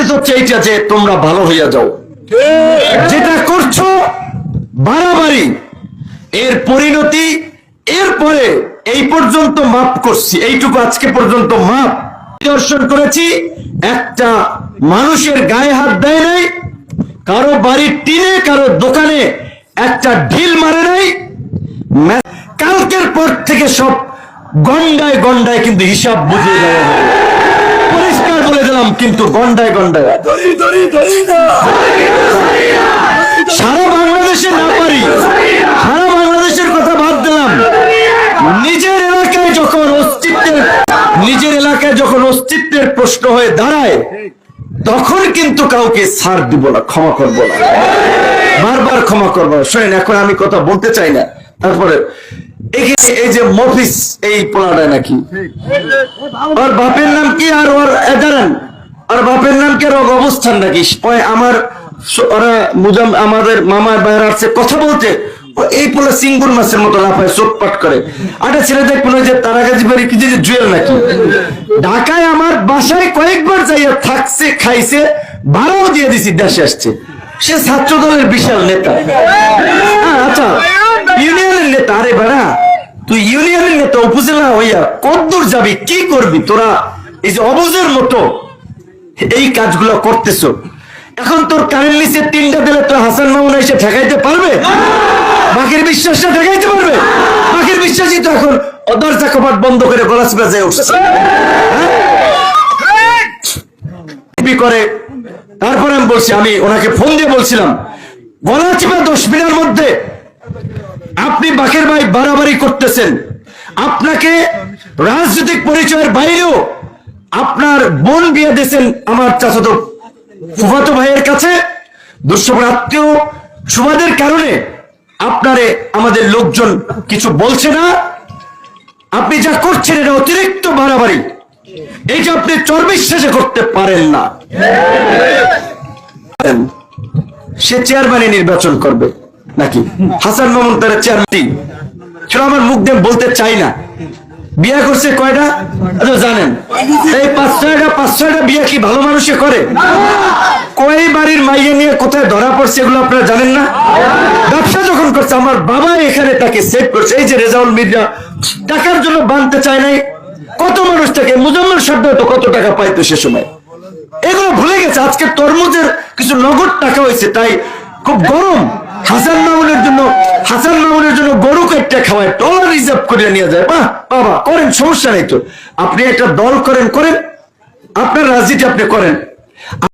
Message হচ্ছে এইটা যে তোমরা ভালো হইয়া যাও। যেটা করছ, বাড়াবাড়ি। এর পরিণতি, এরপরে এই পর্যন্ত মাপ করছি, এইটুকু আজকে পর্যন্ত মাপ। দর্শন করেছি, একটা মানুষের গায়ে হাত দেয় নাই, কারও বাড়ির টিনে, কারও দোকানে একটা ঢিল মারে নাই। কালকের পর থেকে সব গন্ডায় গন্ডায় কিন্তু হিসাব বুঝিয়ে দেওয়া হবে দিলাম কিন্তু গন্ডায় গন্ডায়। সারা বাংলাদেশে না পারি। সারা বাংলাদেশের কথা বাদ দিলাম। নিজের এলাকায় যখন অস্তিত্বের নিজের এলাকায় যখন অস্তিত্বের প্রশ্ন হয়ে দাঁড়ায় তখন কিন্তু কাউকে ছাড় দিব না ক্ষমা করব না। বারবার ক্ষমা করব না। শোনেন এখন আমি কথা বলতে চাই না। তারপরে এখানে এই যে মফিস এই পোলাটায় নাকি? ওর বাপের নাম কি? আর ওর এ দাঁড়ান। আর বাপের নাম কি আর অবস্থান নাকি? আমার ওরা মুজাম আমাদের মামার বাইরে আসছে কথা বলতে। এই পোলা সিঙ্গুর মাছের মতো লাফায় চোটপাট করে। আরেকটা ছেলে দেখবেন ওই যে তারাগাজি বাড়ি কি যে জুয়েল নাকি? ঢাকায় আমার বাসায় কয়েকবার যাইয়া থাকছে খাইছে ভাড়াও দিয়ে দিছি দেশে আসছে। সে ছাত্র দলের বিশাল নেতা। হ্যাঁ, আচ্ছা ইউনিয়নের নেতা আরে বাড়া তুই ইউনিয়নের নেতা উপজেলা হইয়া কদ্দূর যাবি কি করবি তোরা? এই যে অবুজের মতো। এই কাজগুলো করতেছ। এখন তোর কারেন্ট নিচে তিনটা দিলে তোর হাসান মামুন এসে ঠেকাইতে পারবে? বাকির বিশ্বাসটা ঠেকাইতে পারবে? বাকির বিশ্বাসই তো এখন দরজা কপাট বন্ধ করে গলা চিপা যায় উঠছে করে। তারপরে আমি বলছি, আমি ওনাকে ফোন দিয়ে বলছিলাম, গলা চিপা দশ মিনিটের মধ্যে আপনি বাকের ভাই বাড়াবাড়ি করতেছেন। আপনাকে রাজনৈতিক পরিচয়ের বাইরেও আপনার বোন বিয়ে দিয়েছেন আমার চাচাতো ফুফাতো ভাইয়ের কাছে। দুঃসময় আত্মীয় সুবাদের কারণে আপনারে আমাদের লোকজন কিছু বলছে না। আপনি যা করছেন এটা অতিরিক্ত বাড়াবাড়ি এইটা আপনি চর্বিশ্বাসে করতে পারেন না। সে চেয়ারম্যানই নির্বাচন করবে নাকি? হাসান মামুন তার চেয়ারম্যান সেটা আমার মুখ দিয়ে বলতে চাই না। বিয়ে করছে কয়টা? আচ্ছা জানেন। এই বিয়ে কি ভালো মানুষে করে? বাড়ির মাইয়ে নিয়ে কোথায় ধরা পড়ছে এগুলো আপনারা জানেন না? ব্যবসা যখন করছে, আমার বাবা এখানে তাকে সেভ করছে। এই যে রেজাউল মির্জা, টাকার জন্য বানতে চায় নাই। কত মানুষ তো কত টাকা পাইতো সে সময়। এগুলো ভুলে গেছে। আজকে তরমুজের কিছু নগদ টাকা হয়েছে, তাই খুব গরম। হাসান মামুনের জন্য, হাসান মামুনের জন্য গরু কাটটা খাওয়ায় ডলার রিজার্ভ করে নিয়ে যায়। বাহ, বাবা, করেন, সমস্যা নেই তো। আপনি একটা দল করেন করেন। আপনার রাজনীতি আপনি করেন।